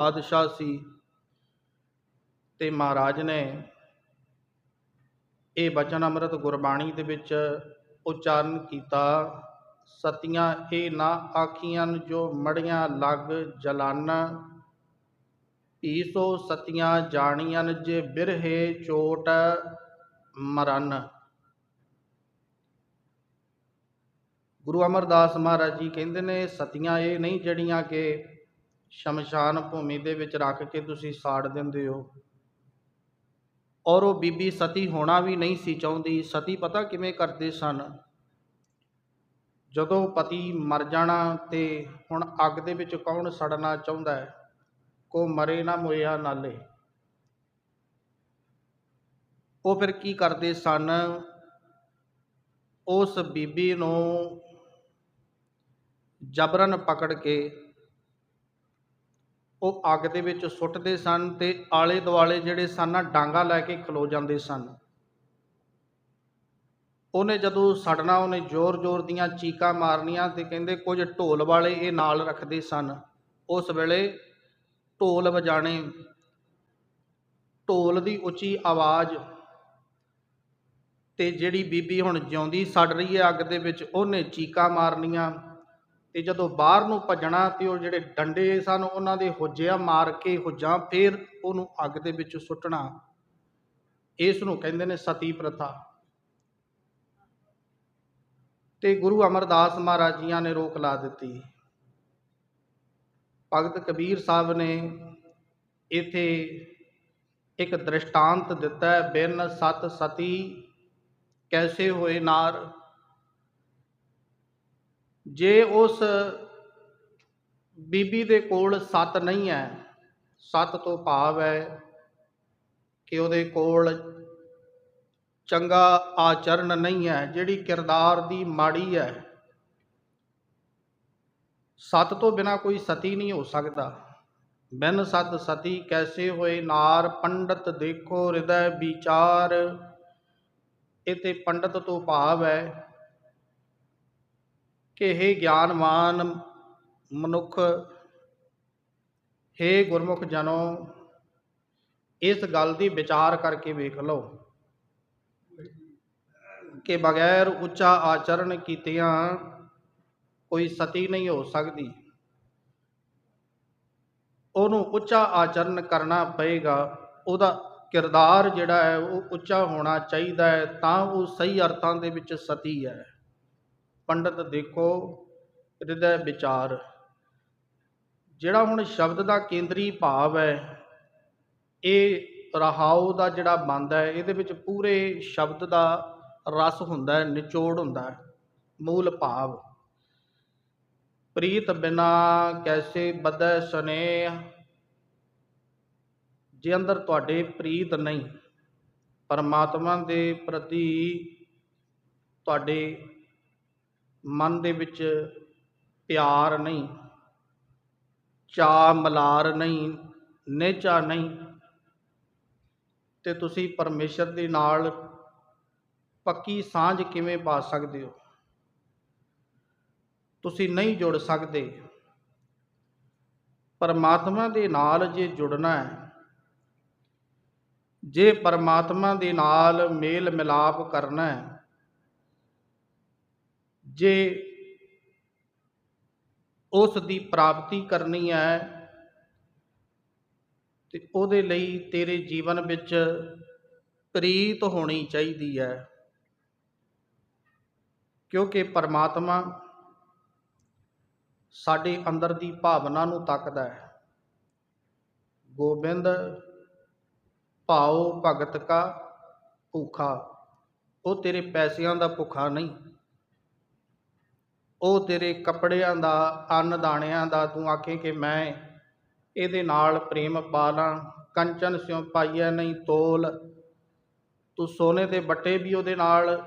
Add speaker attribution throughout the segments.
Speaker 1: ਬਾਦਸ਼ਾਹ ਸੀ ਤੇ ਮਹਾਰਾਜ ਨੇ ਇਹ ਬਚਨ ਅੰਮ੍ਰਿਤ ਗੁਰਬਾਣੀ ਦੇ ਵਿੱਚ ਉਚਾਰਨ ਕੀਤਾ, ਸਤੀਆਂ ਇਹ ਨਾ ਆਖੀਆਂ ਜੋ ਮੜੀਆਂ ਲੱਗ ਜਲਨ ਈਸੋ ਸਤੀਆਂ ਜਾਣੀਆਂ ਜੇ ਬਿਰਹੇ ਚੋਟ ਮਰਨ। ਗੁਰੂ ਅਮਰਦਾਸ ਮਹਾਰਾਜ ਜੀ ਕਹਿੰਦੇ ਨੇ, ਸਤੀਆਂ ਇਹ ਨਹੀਂ ਜਿਹੜੀਆਂ ਕਿ ਸ਼ਮਸ਼ਾਨ ਭੂਮੀ ਦੇ ਵਿੱਚ ਰੱਖ ਕੇ ਤੁਸੀਂ ਸਾੜ ਦਿੰਦੇ ਹੋ। ਔਰ ਉਹ ਬੀਬੀ ਸਤੀ ਹੋਣਾ ਵੀ ਨਹੀਂ ਸੀ ਚਾਹੁੰਦੀ। ਸਤੀ ਪਤਾ ਕਿਵੇਂ ਕਰਦੇ ਸਨ? ਜਦੋਂ ਪਤੀ ਮਰ ਜਾਣਾ ਤੇ ਹੁਣ ਅੱਗ ਦੇ ਵਿੱਚ ਕੌਣ ਸੜਨਾ ਚਾਹੁੰਦਾ ਹੈ? ਕੋ ਮਰੇ ਨਾ ਮੋਇਆ ਨਾਲੇ। ਉਹ ਫਿਰ ਕੀ ਕਰਦੇ ਸਨ? ਉਸ ਬੀਬੀ ਨੂੰ ਜਬਰਨ ਪਕੜ ਕੇ ਉਹ ਅੱਗ ਦੇ ਵਿੱਚ ਸੁੱਟਦੇ ਸਨ ਤੇ ਆਲੇ ਦੁਆਲੇ ਜਿਹੜੇ ਸਨ ਨਾ ਡਾਂਗਾ ਲੈ ਕੇ ਖਲੋ ਜਾਂਦੇ ਸਨ। ਉਹਨੇ ਜਦੋਂ ਸੜਨਾ, ਉਹਨੇ ਜ਼ੋਰ-ਜ਼ੋਰ ਦੀਆਂ ਚੀਕਾਂ ਮਾਰਨੀਆਂ ਤੇ ਕਹਿੰਦੇ ਕੁਝ ਢੋਲ ਵਾਲੇ ਇਹ ਨਾਲ ਰੱਖਦੇ ਸਨ। ਉਸ ਵੇਲੇ ਢੋਲ ਵਜਾਣੇ, ਢੋਲ ਦੀ ਉੱਚੀ ਆਵਾਜ਼ ਤੇ ਜਿਹੜੀ ਬੀਬੀ ਹੁਣ ਜਿਉਂਦੀ ਸੜ ਰਹੀ ਹੈ ਅੱਗ ਦੇ ਵਿੱਚ, ਉਹਨੇ ਚੀਕਾਂ ਮਾਰਨੀਆਂ। ਤੇ ਜਦੋਂ ਬਾਹਰ ਨੂੰ ਭੱਜਣਾ ਤੇ ਉਹ ਜਿਹੜੇ ਡੰਡੇ ਸਨ, ਉਹਨਾਂ ਦੇ ਹੁੱਜਿਆ ਮਾਰ ਕੇ ਹੁੱਜਾਂ ਫੇਰ ਉਹਨੂੰ ਅੱਗ ਦੇ ਵਿੱਚ ਸੁੱਟਣਾ। ਇਸ ਨੂੰ ਕਹਿੰਦੇ ਨੇ ਸਤੀ ਪ੍ਰਥਾ। ਤੇ ਗੁਰੂ ਅਮਰਦਾਸ ਮਹਾਰਾਜ ਜੀਆਂ ਨੇ ਰੋਕ ਲਾ ਦਿੱਤੀ। ਭਗਤ ਕਬੀਰ ਸਾਹਿਬ ਨੇ ਇਥੇ ਇੱਕ ਦ੍ਰਿਸ਼ਟਾਂਤ ਦਿੱਤਾ ਹੈ, ਬਿਨ ਸਤ ਸਤੀ ਕੈਸੇ ਹੋਏ ਨਾਰ? ਜੇ ਉਸ ਬੀਬੀ ਦੇ ਕੋਲ ਸਤ ਨਹੀਂ ਹੈ, ਸਤ ਤੋਂ ਭਾਵ ਹੈ ਕਿ ਉਹਦੇ ਕੋਲ ਚੰਗਾ ਆਚਰਨ ਨਹੀਂ ਹੈ, ਜਿਹੜੀ ਕਿਰਦਾਰ ਦੀ ਮਾੜੀ ਹੈ, ਸਤ ਤੋਂ ਬਿਨਾ ਕੋਈ ਸਤੀ ਨਹੀਂ ਹੋ ਸਕਦਾ। ਬਿਨ ਸਤ ਸਤੀ ਕੈਸੇ ਹੋਏ ਨਾਰ ਪੰਡਤ ਦੇਖੋ, ਹਿਰਦੈ ਵਿਚਾਰ ਇਤੇ ਪੰਡਤ ਤੋਂ ਭਾਵ ਹੈ ਕਿ ਇਹ ਗਿਆਨਵਾਨ ਮਨੁੱਖ हे ਗੁਰਮੁਖ ਜਨੋ, ਇਸ ਗੱਲ ਦੀ ਵਿਚਾਰ ਕਰਕੇ ਵੇਖ ਲਓ ਕਿ ਬਗੈਰ ਉੱਚਾ ਆਚਰਣ ਕੀਤਿਆਂ ਕੋਈ ਸਤੀ ਨਹੀਂ ਹੋ ਸਕਦੀ। ਉਹਨੂੰ ਉੱਚਾ ਆਚਰਣ ਕਰਨਾ ਪਏਗਾ, ਉਹਦਾ ਕਿਰਦਾਰ ਜਿਹੜਾ ਹੈ, ਉਹ ਉੱਚਾ ਹੋਣਾ ਚਾਹੀਦਾ ਹੈ, ਤਾਂ ਉਹ ਸਹੀ ਅਰਥਾਂ ਦੇ ਵਿੱਚ ਸਤੀ ਹੈ। ਪੰਡਤ ਦੇਖੋ ਹਿਰਦੈ ਵਿਚਾਰ। ਜਿਹੜਾ ਹੁਣ ਸ਼ਬਦ ਦਾ ਕੇਂਦਰੀ ਭਾਵ ਹੈ, ਇਹ ਰਹਾਉ ਦਾ ਜਿਹੜਾ ਬੰਦ ਹੈ, ਇਹਦੇ ਵਿੱਚ ਪੂਰੇ ਸ਼ਬਦ ਦਾ ਰਸ ਹੁੰਦਾ ਹੈ, ਨਿਚੋੜ ਹੁੰਦਾ ਹੈ, ਮੂਲ ਭਾਵ। ਪ੍ਰੀਤ ਬਿਨਾ ਕੈਸੇ ਬਦੈ ਸਨੇਹ? ਜੇ ਅੰਦਰ ਤੁਹਾਡੇ ਪ੍ਰੀਤ ਨਹੀਂ, ਪਰਮਾਤਮਾ ਦੇ ਪ੍ਰਤੀ ਤੁਹਾਡੇ ਮਨ ਦੇ ਵਿੱਚ ਪਿਆਰ ਨਹੀਂ ਚਾ ਮਲਾਰ ਨਹੀਂ, ਨੇਚਾ ਨਹੀਂ, ਤੇ ਤੁਸੀਂ ਪਰਮੇਸ਼ਰ ਦੇ ਨਾਲ ਪੱਕੀ ਸਾਂਝ ਕਿਵੇਂ ਪਾ ਸਕਦੇ ਹੋ? ਤੁਸੀਂ ਨਹੀਂ ਜੁੜ ਸਕਦੇ। ਪਰਮਾਤਮਾ ਦੇ ਨਾਲ ਜੇ ਜੁੜਨਾ ਹੈ, ਜੇ ਪਰਮਾਤਮਾ ਦੇ ਨਾਲ ਮੇਲ ਮਿਲਾਪ ਕਰਨਾ ਹੈ ਜੇ ਉਸ ਦੀ ਪ੍ਰਾਪਤੀ ਕਰਨੀ ਹੈ, ਤੇ ਉਹਦੇ ਲਈ ਤੇਰੇ ਜੀਵਨ ਵਿੱਚ ਪ੍ਰੀਤ ਹੋਣੀ ਚਾਹੀਦੀ ਹੈ। ਕਿਉਂਕਿ ਪਰਮਾਤਮਾ ਸਾਡੇ ਅੰਦਰ ਦੀ ਭਾਵਨਾ ਨੂੰ ਤੱਕਦਾ ਹੈ। ਗੋਬਿੰਦ, ਭਾਉ ਭਗਤ ਕਾ ਭੁੱਖਾ, ਉਹ ਤੇਰੇ ਪੈਸਿਆਂ ਦਾ ਭੁੱਖਾ ਨਹੀਂ। ਉਹ ਤੇਰੇ ਕੱਪੜਿਆਂ ਦਾ ਅੰਨ ਦਾਣਿਆਂ ਦਾ, ਤੂੰ ਆਖੇ ਕਿ ਮੈਂ ਇਹਦੇ ਨਾਲ ਪ੍ਰੇਮ ਪਾ ਲਾਂ ਕੰਚਨ ਸਿਉ ਪਾਈਐ ਨਹੀਂ ਤੋਲ। ਤੂੰ ਸੋਨੇ ਦੇ ਬੱਟੇ ਵੀ ਉਹਦੇ ਨਾਲ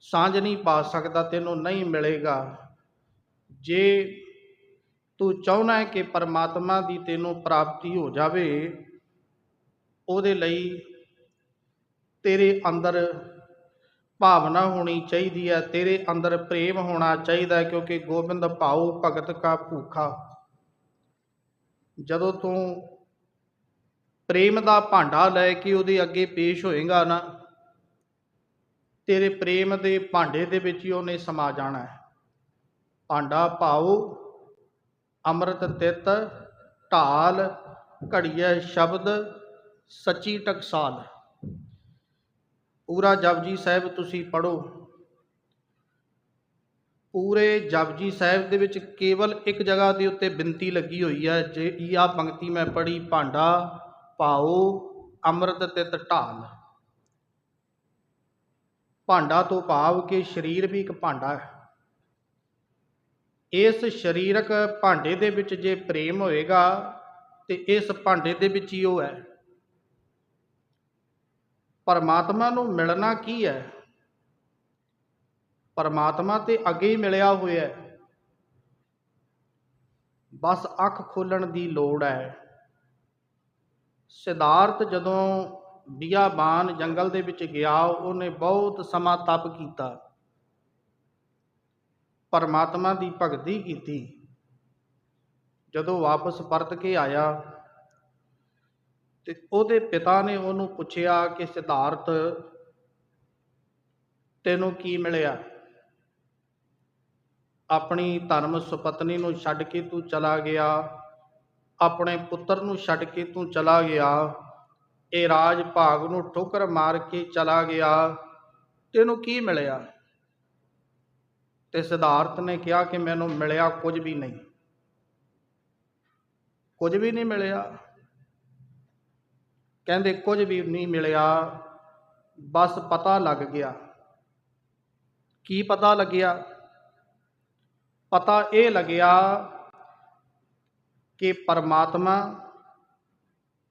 Speaker 1: ਸਾਂਝ ਨਹੀਂ ਪਾ ਸਕਦਾ, ਤੈਨੂੰ ਨਹੀਂ ਮਿਲੇਗਾ। ਜੇ ਤੂੰ ਚਾਹਨਾ ਹੈ ਕਿ ਪਰਮਾਤਮਾ ਦੀ ਤੈਨੂੰ ਪ੍ਰਾਪਤੀ ਹੋ ਜਾਵੇ, ਉਹਦੇ ਲਈ ਤੇਰੇ ਅੰਦਰ ਭਾਵਨਾ ਹੋਣੀ ਚਾਹੀਦੀ ਹੈ, ਤੇਰੇ ਅੰਦਰ ਪ੍ਰੇਮ ਹੋਣਾ ਚਾਹੀਦਾ ਕਿਉਂਕਿ ਗੋਬਿੰਦ ਭਾਉ ਭਗਤ ਕਾ ਭੂਖਾ। ਜਦੋਂ ਤੂੰ ਪ੍ਰੇਮ ਦਾ ਭਾਂਡਾ ਲੈ ਕੇ ਉਹਦੇ ਅੱਗੇ ਪੇਸ਼ ਹੋਏਗਾ ਨਾ, ਤੇਰੇ ਪ੍ਰੇਮ ਦੇ ਭਾਂਡੇ ਦੇ ਵਿੱਚ ਹੀ ਉਹਨੇ ਸਮਾ ਜਾਣਾ ਹੈ। ਭਾਂਡਾ ਭਾਉ ਅੰਮ੍ਰਿਤ ਤਿਤ, ਢਾਲ ਘੜੀਐ ਸ਼ਬਦ, ਸੱਚੀ ਟਕਸਾਲ। ਪੂਰਾ ਜਪਜੀ ਸਾਹਿਬ ਤੁਸੀਂ ਪੜੋ ਪੂਰੇ ਜਪਜੀ ਸਾਹਿਬ ਦੇ ਵਿੱਚ ਕੇਵਲ ਇੱਕ ਜਗ੍ਹਾ ਦੇ ਉੱਤੇ ਬਿੰਤੀ ਲੱਗੀ ਹੋਈ ਹੈ, ਜੇ ਇਹ ਆ ਪੰਕਤੀ ਮੈਂ ਪੜੀ ਭਾਂਡਾ ਪਾਓ, ਅੰਮ੍ਰਿਤ ਤਿਤ ਢਾਲ ਭਾਂਡਾ ਤੋਂ ਭਾਵ ਕਿ ਸਰੀਰ ਵੀ ਇੱਕ ਭਾਂਡਾ ਹੈ। ਇਸ ਸਰੀਰਕ ਭਾਂਡੇ ਦੇ ਵਿੱਚ ਜੇ ਪ੍ਰੇਮ ਹੋਏਗਾ, ਤੇ ਇਸ ਭਾਂਡੇ ਦੇ ਵਿੱਚ ਹੀ ਉਹ ਹੈ। ਪਰਮਾਤਮਾ ਨੂੰ ਮਿਲਣਾ ਕੀ ਹੈ? ਪਰਮਾਤਮਾ ਤੇ ਅੱਗੇ ਹੀ ਮਿਲਿਆ ਹੋਇਆ ਹੈ। ਬਸ ਅੱਖ ਖੋਲਣ ਦੀ ਲੋੜ ਹੈ। ਸਿਧਾਰਥ ਜਦੋਂ ਬਿਆਬਾਨ ਜੰਗਲ ਦੇ ਵਿੱਚ ਗਿਆ, ਉਹਨੇ ਬਹੁਤ ਸਮਾਂ ਤਪ ਕੀਤਾ। ਪਰਮਾਤਮਾ ਦੀ ਭਗਤੀ ਕੀਤੀ। ਜਦੋਂ ਵਾਪਸ ਪਰਤ ਕੇ ਆਇਆ ਤੇ ਉਹਦੇ ਪਿਤਾ ਨੇ ਉਹਨੂੰ ਪੁੱਛਿਆ ਕਿ ਸਿਧਾਰਥ, ਤੈਨੂੰ ਕੀ ਮਿਲਿਆ? ਆਪਣੀ ਧਰਮ ਸੁਪਤਨੀ ਨੂੰ ਛੱਡ ਕੇ ਤੂੰ ਚਲਾ ਗਿਆ, ਆਪਣੇ ਪੁੱਤਰ ਨੂੰ ਛੱਡ ਕੇ ਤੂੰ ਚਲਾ ਗਿਆ, ਇਹ ਰਾਜ ਭਾਗ ਨੂੰ ਠੋਕਰ ਮਾਰ ਕੇ ਚਲਾ ਗਿਆ, ਤੈਨੂੰ ਕੀ ਮਿਲਿਆ? ਤੇ ਸਿਧਾਰਥ ਨੇ ਕਿਹਾ ਕਿ ਮੈਨੂੰ ਮਿਲਿਆ ਕੁਝ ਵੀ ਨਹੀਂ। ਕੁਝ ਵੀ ਨਹੀਂ ਮਿਲਿਆ। ਕਹਿੰਦੇ, ਕੁਝ ਵੀ ਨਹੀਂ ਮਿਲਿਆ, ਬਸ ਪਤਾ ਲੱਗ ਗਿਆ। ਕੀ ਪਤਾ ਲੱਗਿਆ? ਪਤਾ ਇਹ ਲੱਗਿਆ ਕਿ ਪਰਮਾਤਮਾ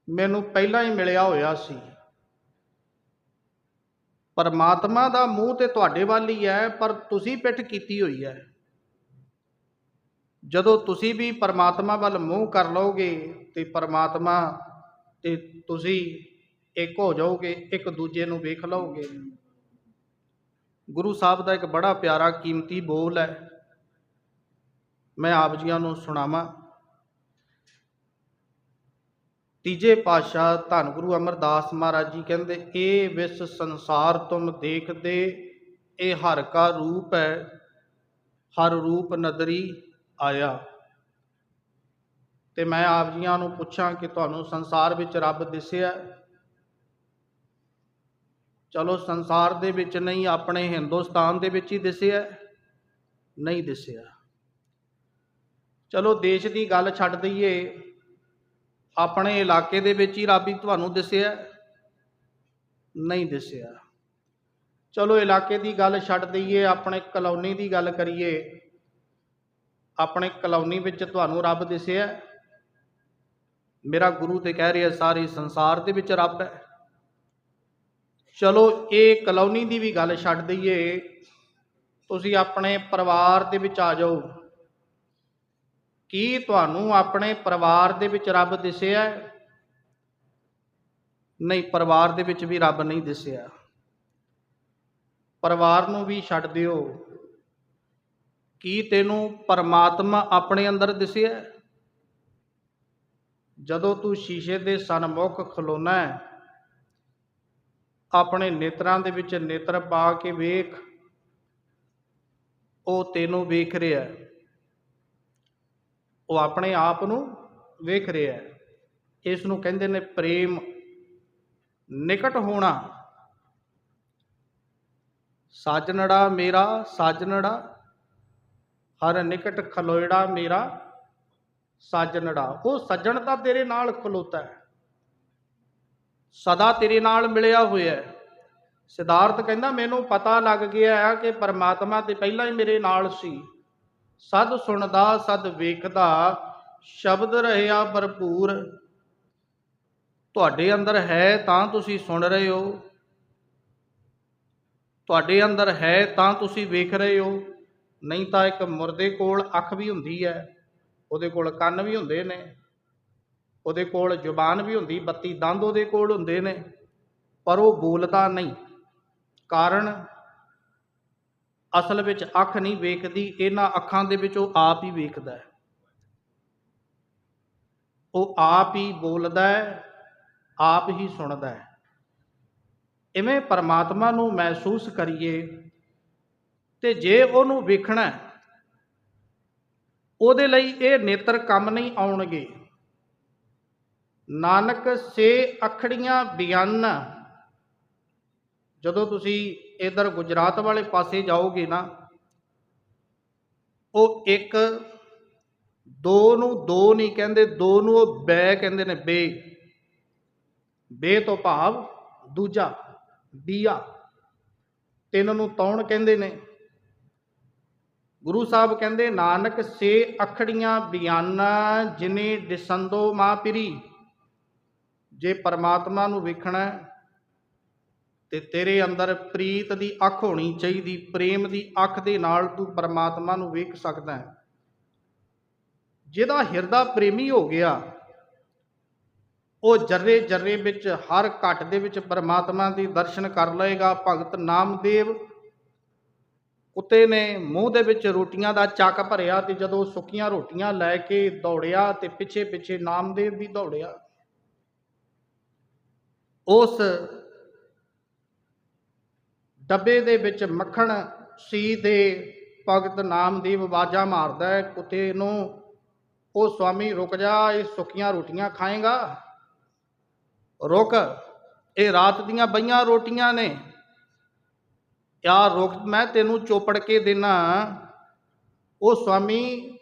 Speaker 1: ਮੈਨੂੰ ਪਹਿਲਾਂ ਹੀ ਮਿਲਿਆ ਹੋਇਆ ਸੀ। ਪਰਮਾਤਮਾ ਦਾ ਮੂੰਹ ਤੇ ਤੁਹਾਡੇ ਵੱਲ ਹੀ ਹੈ, ਪਰ ਤੁਸੀਂ ਪਿੱਠ ਕੀਤੀ ਹੋਈ ਹੈ। ਜਦੋਂ ਤੁਸੀਂ ਵੀ ਪਰਮਾਤਮਾ ਵੱਲ ਮੂੰਹ ਕਰ ਲਓਗੇ ਤੇ ਪਰਮਾਤਮਾ ਤੇ ਤੁਸੀਂ ਇੱਕ ਹੋ ਜਾਓਗੇ, ਇੱਕ ਦੂਜੇ ਨੂੰ ਵੇਖ ਲਓਗੇ। ਗੁਰੂ ਸਾਹਿਬ ਦਾ ਇੱਕ ਬੜਾ ਪਿਆਰਾ ਕੀਮਤੀ ਬੋਲ ਹੈ। ਮੈਂ ਆਪ ਜੀਆਂ ਨੂੰ ਸੁਣਾਵਾਂ। ਤੀਜੇ ਪਾਤਸ਼ਾਹ ਧੰਨ ਗੁਰੂ ਅਮਰਦਾਸ ਮਹਾਰਾਜ ਜੀ ਕਹਿੰਦੇ, ਇਹ ਵਿਸ ਸੰਸਾਰ ਤੁਮ ਦੇਖਦੇ, ਇਹ ਹਰ ਕਾ ਰੂਪ ਹੈ, ਹਰ ਰੂਪ ਨਦਰੀ ਆਇਆ। ਤੇ ਮੈਂ ਆਪ ਜੀਆਂ ਨੂੰ ਪੁੱਛਾਂ ਕਿ ਤੁਹਾਨੂੰ ਸੰਸਾਰ ਵਿੱਚ ਰੱਬ ਦਿਸਿਆ ਚਲੋ, ਸੰਸਾਰ ਦੇ ਵਿੱਚ ਨਹੀਂ, ਆਪਣੇ ਹਿੰਦੁਸਤਾਨ ਦੇ ਵਿੱਚ ਹੀ ਦਿਸਿਆ ਨਹੀਂ ਦਿਸਿਆ। ਚਲੋ, ਦੇਸ਼ ਦੀ ਗੱਲ ਛੱਡ ਦਈਏ। ਆਪਣੇ ਇਲਾਕੇ ਦੇ ਵਿੱਚ ਹੀ ਰੱਬ ਹੀ ਤੁਹਾਨੂੰ ਦਿਸਿਆ ਨਹੀਂ ਦਿਸਿਆ। ਚਲੋ, ਇਲਾਕੇ ਦੀ ਗੱਲ ਛੱਡ ਦਈਏ, ਆਪਣੇ ਕਲੋਨੀ ਦੀ ਗੱਲ ਕਰੀਏ। ਆਪਣੇ ਕਲੋਨੀ ਵਿੱਚ ਤੁਹਾਨੂੰ ਰੱਬ ਦਿਸਿਆ ਮੇਰਾ ਗੁਰੂ ਤੇ ਕਹਿ ਰਿਹਾ, ਸਾਰੇ ਸੰਸਾਰ ਦੇ ਵਿੱਚ ਰੱਬ ਹੈ। ਚਲੋ, ਇਹ ਕਲੋਨੀ ਦੀ ਵੀ ਗੱਲ ਛੱਡ ਦਈਏ। ਤੁਸੀਂ ਆਪਣੇ ਪਰਿਵਾਰ ਦੇ ਵਿੱਚ ਆ ਜਾਓ। ਕੀ ਤੁਹਾਨੂੰ ਆਪਣੇ ਪਰਿਵਾਰ ਦੇ ਵਿੱਚ ਰੱਬ ਦਿਸਿਆ? ਨਹੀਂ, ਪਰਿਵਾਰ ਦੇ ਵਿੱਚ ਵੀ ਰੱਬ ਨਹੀਂ ਦਿਸਿਆ। ਪਰਿਵਾਰ ਨੂੰ ਵੀ ਛੱਡ ਦਿਓ। ਕੀ ਤੈਨੂੰ ਪਰਮਾਤਮਾ ਆਪਣੇ ਅੰਦਰ ਦਿਸਿਆ? ਜਦੋਂ ਤੂੰ ਸ਼ੀਸ਼ੇ ਦੇ ਸਨਮੁਖ ਖਲੋਣਾ ਹੈ, ਆਪਣੇ ਨੇਤਰਾਂ ਦੇ ਵਿੱਚ ਨੇਤਰ ਪਾ ਕੇ ਵੇਖ, ਉਹ ਤੈਨੂੰ ਵੇਖ ਰਿਹਾ ਉਹ ਆਪਣੇ ਆਪ ਨੂੰ ਵੇਖ ਰਿਹਾ ਹੈ। ਇਸ ਨੂੰ ਕਹਿੰਦੇ ਨੇ ਪ੍ਰੇਮ। ਨਿਕਟ ਹੋਣਾ। ਸਾਜਣੜਾ ਮੇਰਾ ਸਾਜਣੜਾ ਹਰ ਨਿਕਟ ਖਲੋਇੜਾ ਮੇਰਾ। ਸਾਜਣੜਾ। ਉਹ ਸੱਜਣ ਤਾਂ ਤੇਰੇ ਨਾਲ ਖਲੋਤਾ ਹੈ। ਸਦਾ ਤੇਰੇ ਨਾਲ ਮਿਲਿਆ ਹੋਇਆ ਹੈ। ਸਿਧਾਰਥ ਕਹਿੰਦਾ, ਮੈਨੂੰ ਪਤਾ ਲੱਗ ਗਿਆ ਹੈ ਕਿ ਪਰਮਾਤਮਾ ਤੇ ਪਹਿਲਾਂ ਹੀ ਮੇਰੇ ਨਾਲ ਸੀ। ਸਦ ਸੁਣਦਾ, ਸਦ ਵੇਖਦਾ, ਸ਼ਬਦ ਰਹਿਆ ਭਰਪੂਰ। ਤੁਹਾਡੇ ਅੰਦਰ ਹੈ ਤਾਂ ਤੁਸੀਂ ਸੁਣ ਰਹੇ ਹੋ। ਤੁਹਾਡੇ ਅੰਦਰ ਹੈ ਤਾਂ ਤੁਸੀਂ ਵੇਖ ਰਹੇ ਹੋ। ਨਹੀਂ ਤਾਂ ਇੱਕ ਮੁਰਦੇ ਕੋਲ ਅੱਖ ਵੀ ਹੁੰਦੀ ਹੈ। ਉਹਦੇ ਕੋਲ ਕੰਨ ਵੀ ਹੁੰਦੇ ਨੇ। ਉਹਦੇ ਕੋਲ ਜ਼ੁਬਾਨ ਵੀ ਹੁੰਦੀ 32 ਦੰਦ ਉਹਦੇ ਕੋਲ ਹੁੰਦੇ ਨੇ ਪਰ ਉਹ ਬੋਲਦਾ ਨਹੀਂ। ਕਾਰਨ ਅਸਲ ਵਿੱਚ ਅੱਖ ਨਹੀਂ ਵੇਖਦੀ ਇਹਨਾਂ ਅੱਖਾਂ ਦੇ ਵਿੱਚ ਉਹ ਆਪ ਹੀ ਵੇਖਦਾ ਹੈ। ਉਹ ਆਪ ਹੀ ਬੋਲਦਾ ਹੈ ਆਪ ਹੀ ਸੁਣਦਾ ਹੈ। ਇਵੇਂ ਪਰਮਾਤਮਾ ਨੂੰ ਮਹਿਸੂਸ ਕਰੀਏ ਤੇ ਜੇ ਉਹਨੂੰ ਵੇਖਣਾ ਹੈ, ਉਹਦੇ ਲਈ ਇਹ ਨੇਤਰ ਕੰਮ ਨਹੀਂ ਆਉਣਗੇ। ਨਾਨਕ ਸੇ ਅਖੜੀਆਂ ਬਿਆਨ। ਜਦੋਂ ਤੁਸੀਂ ਇਧਰ ਗੁਜਰਾਤ ਵਾਲੇ ਪਾਸੇ ਜਾਓਗੇ ਨਾ, ਉਹ ਇੱਕ ਦੋ ਨੂੰ ਦੋ ਨਹੀਂ ਕਹਿੰਦੇ, ਦੋ ਨੂੰ ਉਹ ਬੈ ਕਹਿੰਦੇ ਨੇ, ਬੇ। ਬੇ ਤੋਂ ਭਾਵ ਦੂਜਾ ਬੀਆ ਤਿੰਨ ਨੂੰ ਤੌਣ ਕਹਿੰਦੇ ਨੇ। ਗੁਰੂ ਸਾਹਿਬ ਕਹਿੰਦੇ, ਨਾਨਕ ਸੇ ਅਖੜੀਆਂ ਬਿਆਨਾ ਜਿਨੇ ਦਿਸੰਦੋ ਮਾਪਿਰੀ ਜੇ ਪਰਮਾਤਮਾ ਨੂੰ ਵੇਖਣਾ ਤੇ ਤੇਰੇ ਅੰਦਰ ਪ੍ਰੀਤ ਦੀ ਅੱਖ ਹੋਣੀ ਚਾਹੀਦੀ, ਪ੍ਰੇਮ ਦੀ ਅੱਖ ਦੇ ਨਾਲ ਤੂੰ ਪਰਮਾਤਮਾ ਨੂੰ ਵੇਖ ਸਕਦਾ ਹੈ। ਜਿਹਦਾ ਹਿਰਦਾ ਪ੍ਰੇਮੀ ਹੋ ਗਿਆ, ਉਹ ਜਰਰੇ ਜਰਰੇ ਵਿੱਚ, ਹਰ ਘਟ ਦੇ ਵਿੱਚ ਪਰਮਾਤਮਾ ਦੇ ਦਰਸ਼ਨ ਕਰ ਲਏਗਾ। ਭਗਤ ਨਾਮਦੇਵ ਕੁੱਤੇ ਨੇ ਮੂੰਹ ਦੇ ਵਿੱਚ ਰੋਟੀਆਂ ਦਾ ਚੱਕ ਭਰਿਆ ਤੇ ਜਦੋਂ ਸੁੱਕੀਆਂ ਰੋਟੀਆਂ ਲੈ ਕੇ ਦੌੜਿਆ ਤੇ ਪਿੱਛੇ ਪਿੱਛੇ ਨਾਮਦੇਵ ਵੀ ਦੌੜਿਆ। ਉਸ ਡੱਬੇ ਦੇ ਵਿੱਚ ਮੱਖਣ ਸੀ ਦੇ ਭਗਤ ਨਾਮਦੇਵ ਆਵਾਜ਼ਾਂ ਮਾਰਦਾ ਹੈ, ਕੁੱਤੇ ਨੂੰ, ਉਹ ਸਵਾਮੀ ਰੁਕ ਜਾ, ਇਹ ਸੁੱਕੀਆਂ ਰੋਟੀਆਂ ਖਾਏਗਾ। ਰੁਕ, ਇਹ ਰਾਤ ਦੀਆਂ ਬਈਆਂ ਰੋਟੀਆਂ ਨੇ। ਯਾਰ ਰੁਕ ਮੈਂ ਤੈਨੂੰ ਚੋਪੜ ਕੇ ਦੇਣਾ ਉਹ ਸਵਾਮੀ,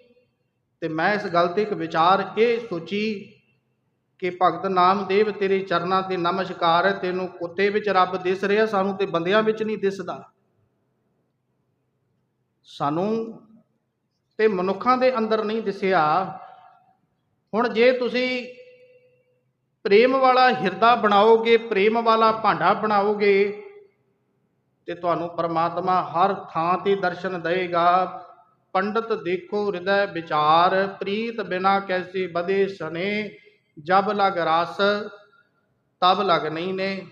Speaker 1: ਤੇ ਮੈਂ ਇਸ ਗੱਲ ਤੇ ਇੱਕ ਵਿਚਾਰ ਇਹ ਸੋਚੀ ਕਿ ਭਗਤ ਨਾਮਦੇਵ ਤੇਰੇ ਚਰਨਾਂ ਤੇ ਨਮਸਕਾਰ ਹੈ, ਤੈਨੂੰ ਕੁੱਤੇ ਵਿੱਚ ਰੱਬ ਦਿਸ ਰਿਹਾ, ਸਾਨੂੰ ਤੇ ਬੰਦਿਆਂ ਵਿੱਚ ਨਹੀਂ ਦਿਸਦਾ। ਸਾਨੂੰ ਤੇ ਮਨੁੱਖਾਂ ਦੇ ਅੰਦਰ ਨਹੀਂ ਦਿਸਿਆ। ਹੁਣ ਜੇ ਤੁਸੀਂ ਪ੍ਰੇਮ ਵਾਲਾ ਹਿਰਦਾ ਬਣਾਓਗੇ, ਪ੍ਰੇਮ ਵਾਲਾ ਭਾਂਡਾ ਬਣਾਓਗੇ ਤੇ ਤੁਹਾਨੂੰ ਪਰਮਾਤਮਾ ਹਰ ਥਾਂ ਤੇ ਦਰਸ਼ਨ ਦੇਗਾ ਪੰਡਤ ਦੇਖੋ ਹਿਰਦੈ ਵਿਚਾਰ, ਪ੍ਰੀਤ ਬਿਨਾ ਕੈਸੇ ਬਦੇ ਸਨੇ, ਜਬ ਲਗ ਰਸ, ਤਬ ਲਗ ਨਹੀਂ ਨੇ।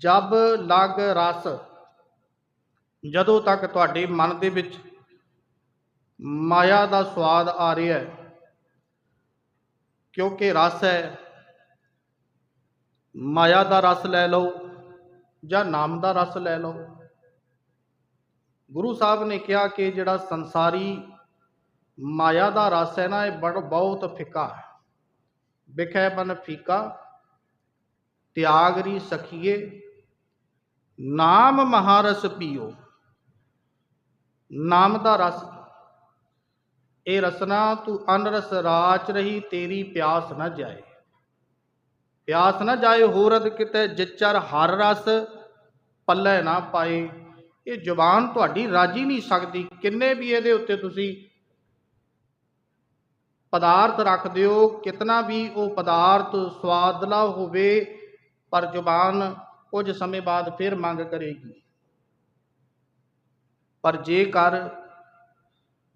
Speaker 1: ਜਬ ਲਗ ਰਸ, ਜਦੋਂ ਤੱਕ ਤੁਹਾਡੇ ਮਨ ਦੇ ਵਿੱਚ ਮਾਇਆ ਦਾ ਸਵਾਦ ਆ ਰਿਹਾ ਹੈ, ਕਿਉਂਕਿ ਰਸ ਹੈ, ਮਾਇਆ ਦਾ ਰਸ ਲੈ ਲਓ। ਜਾਂ ਨਾਮ ਦਾ ਰਸ ਲੈ ਲਓ। ਗੁਰੂ ਸਾਹਿਬ ਨੇ ਕਿਹਾ ਕਿ ਜਿਹੜਾ ਸੰਸਾਰੀ ਮਾਇਆ ਦਾ ਰਸ ਹੈ ਨਾ, ਇਹ ਬੜ ਬਹੁਤ ਫਿੱਕਾ ਹੈ। ਵਿਖੈ ਬਨ ਫੀਕਾ, ਤਿਆਗਰੀ ਸਖੀਏ, ਨਾਮ ਮਹਾਰਸ ਪੀਓ। ਨਾਮ ਦਾ ਰਸ, ਇਹ ਰਸਨਾ ਤੂੰ ਅਨਰਸ ਰਾਚ ਰਹੀ, ਤੇਰੀ ਪਿਆਸ ਨਾ ਜਾਏ। ਪਿਆਸ ਨਾ ਜਾਏ ਹੋਰਦ ਕਿਤੇ, ਜਿਚਰ ਹਰ ਰਸ ਪੱਲੇ ਨਾ ਪਾਏ। ਇਹ ਜ਼ੁਬਾਨ ਤੁਹਾਡੀ ਰਾਜੀ ਨਹੀਂ ਸਕਦੀ। ਕਿੰਨੇ ਵੀ ਇਹਦੇ ਉੱਤੇ ਤੁਸੀਂ ਪਦਾਰਥ ਰੱਖ ਦਿਓ, ਕਿਤਨਾ ਵੀ ਉਹ ਪਦਾਰਥ ਸਵਾਦਲਾ ਹੋਵੇ, ਪਰ ਜ਼ੁਬਾਨ ਕੁਝ ਸਮੇਂ ਬਾਅਦ ਫਿਰ ਮੰਗ ਕਰੇਗੀ। ਪਰ ਜੇਕਰ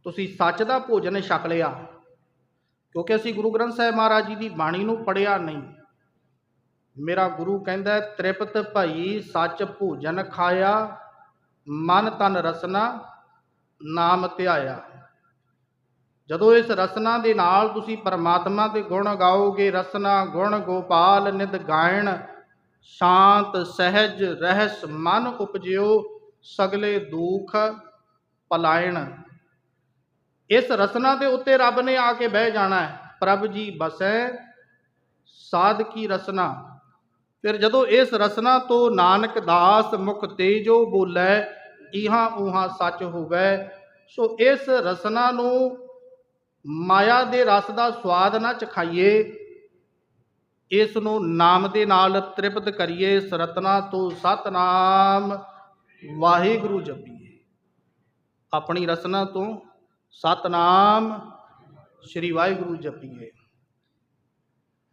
Speaker 1: ਤੁਸੀਂ ਸੱਚ ਦਾ ਭੋਜਨ ਛਕ ਲਿਆ, ਕਿਉਂਕਿ ਅਸੀਂ ਗੁਰੂ ਗ੍ਰੰਥ ਸਾਹਿਬ ਮਹਾਰਾਜ ਜੀ ਦੀ ਬਾਣੀ ਨੂੰ ਪੜਿਆ ਨਹੀਂ ਮੇਰਾ ਗੁਰੂ ਕਹਿੰਦਾ ਹੈ, ਤ੍ਰਿਪਤ ਭਈ ਸੱਚ ਭੋਜਨ ਖਾਇਆ ਮਨ ਤਨ ਰਸਨਾ ਨਾਮ ਧਿਆਇਆ। ਜਦੋਂ ਇਸ ਰਸਨਾ ਦੇ ਨਾਲ ਤੁਸੀਂ ਪਰਮਾਤਮਾ ਦੇ ਗੁਣ ਗਾਓਗੇ ਰਸਨਾ ਗੁਣ ਗੋਪਾਲ ਨਿਤ ਗਾਇਣ ਸ਼ਾਂਤ ਸਹਿਜ ਰਹਿਸ ਮਨ ਉਪਜਿਓ ਸਗਲੇ ਦੁੱਖ ਪਲਾਇਣ। ਇਸ ਰਸਨਾ ਦੇ ਉੱਤੇ ਰੱਬ ਨੇ ਆ ਕੇ ਬਹਿ ਜਾਣਾ ਹੈ ਪ੍ਰਭ ਜੀ ਬਸੈ ਸਾਧ ਕੀ ਰਸਨਾ। ਫਿਰ ਜਦੋਂ ਇਸ ਰਸਨਾ ਤੋਂ ਨਾਨਕ ਦਾਸ ਮੁਖ ਤੇਜੋ ਬੋਲੇ ਇਹਾਂ ਉਹਾਂ ਸੱਚ ਹੋਵੇ। ਸੋ ਇਸ ਰਸਨਾ ਨੂੰ ਮਾਇਆ ਦੇ ਰਸ ਦਾ ਸਵਾਦ ਨਾ ਚਖਾਈਏ, ਇਸ ਨੂੰ ਨਾਮ ਦੇ ਨਾਲ ਤ੍ਰਿਪਤ ਕਰੀਏ ਇਸ ਰਤਨਾ ਤੋਂ ਸਤਨਾਮ ਵਾਹਿਗੁਰੂ ਜਪੀਏ। ਆਪਣੀ ਰਸਨਾ ਤੋਂ ਸਤਨਾਮ ਸ੍ਰੀ ਵਾਹਿਗੁਰੂ ਜਪੀਏ।